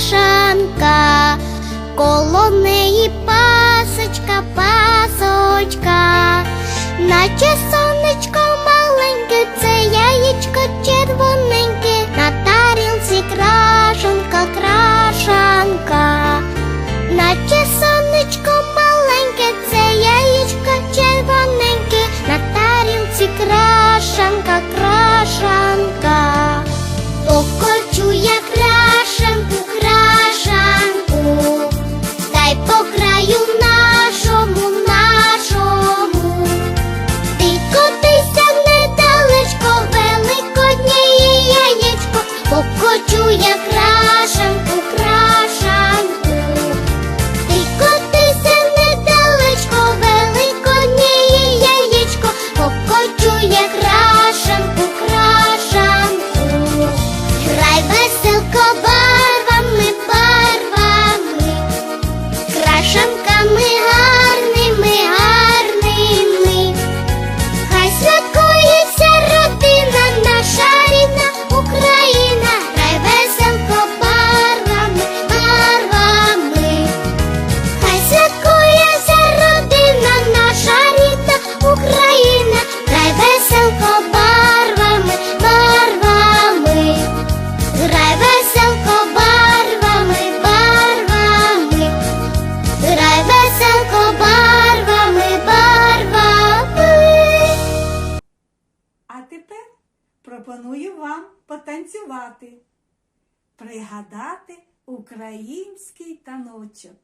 бляшанка, коло неї пасочка, пасочка, наче сонечко маленьке, це яєчко червоненьке, на тарілці крашенка крашанка, наче сонечко маленьке, це яєчко червоненьке, на тарілці крашанка, крашанка. як пропоную вам потанцювати, пригадати український таночок.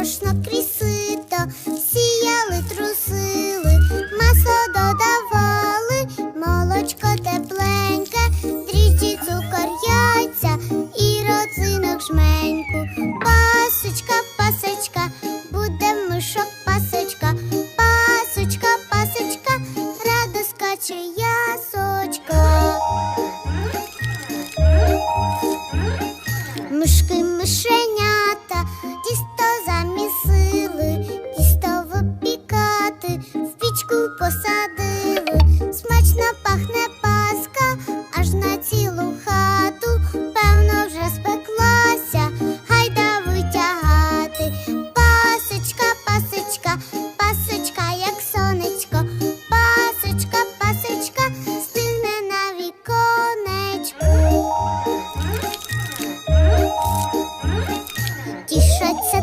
Тож над тішаться